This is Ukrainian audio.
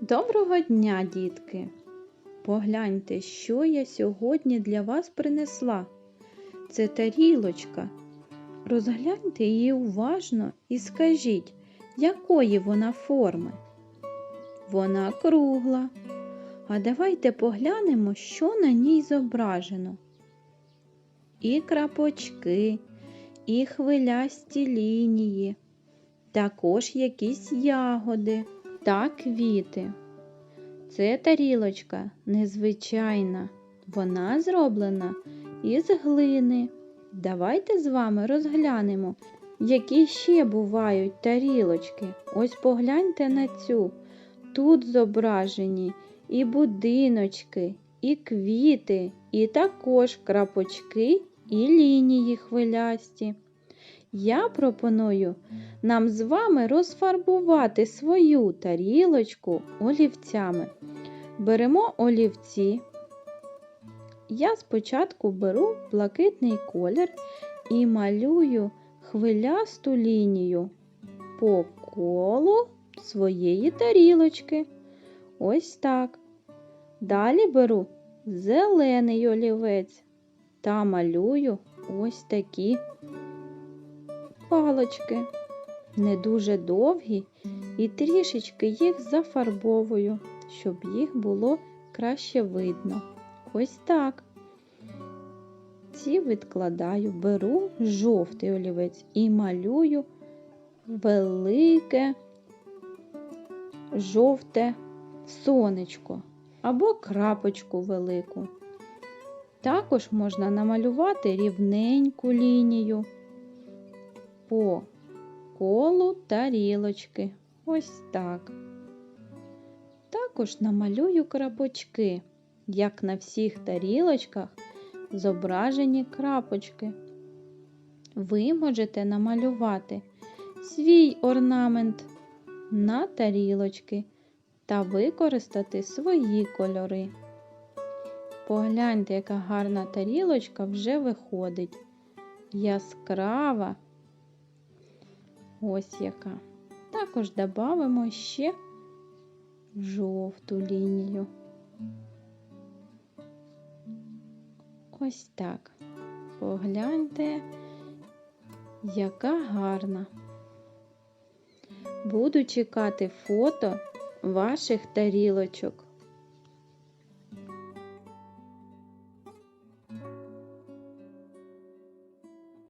Доброго дня, дітки! Погляньте, що я сьогодні для вас принесла. Це тарілочка. Розгляньте її уважно і скажіть, якої вона форми. Вона кругла. А давайте поглянемо, що на ній зображено. І крапочки, і хвилясті лінії, також якісь ягоди та квіти. Це тарілочка незвичайна. Вона зроблена із глини. Давайте з вами розглянемо, які ще бувають тарілочки. Ось погляньте на цю. Тут зображені і будиночки, і квіти, і також крапочки і лінії хвилясті. Я пропоную нам з вами розфарбувати свою тарілочку олівцями. Беремо олівці. Я спочатку беру блакитний колір і малюю хвилясту лінію по колу своєї тарілочки. Ось так. Далі беру зелений олівець та малюю ось такі палочки, не дуже довгі, і трішечки їх зафарбовую, щоб їх було краще видно. Ось так. Ці відкладаю, беру жовтий олівець і малюю велике жовте сонечко або крапочку велику. Також можна намалювати рівненьку лінію по колу тарілочки. Ось так. Також намалюю крапочки, як на всіх тарілочках зображені крапочки. Ви можете намалювати свій орнамент на тарілочки та використати свої кольори. Погляньте, яка гарна тарілочка вже виходить. Яскрава. Ось яка. Також додамо ще жовту лінію. Ось так. Погляньте, яка гарна. Буду чекати фото ваших тарілочок.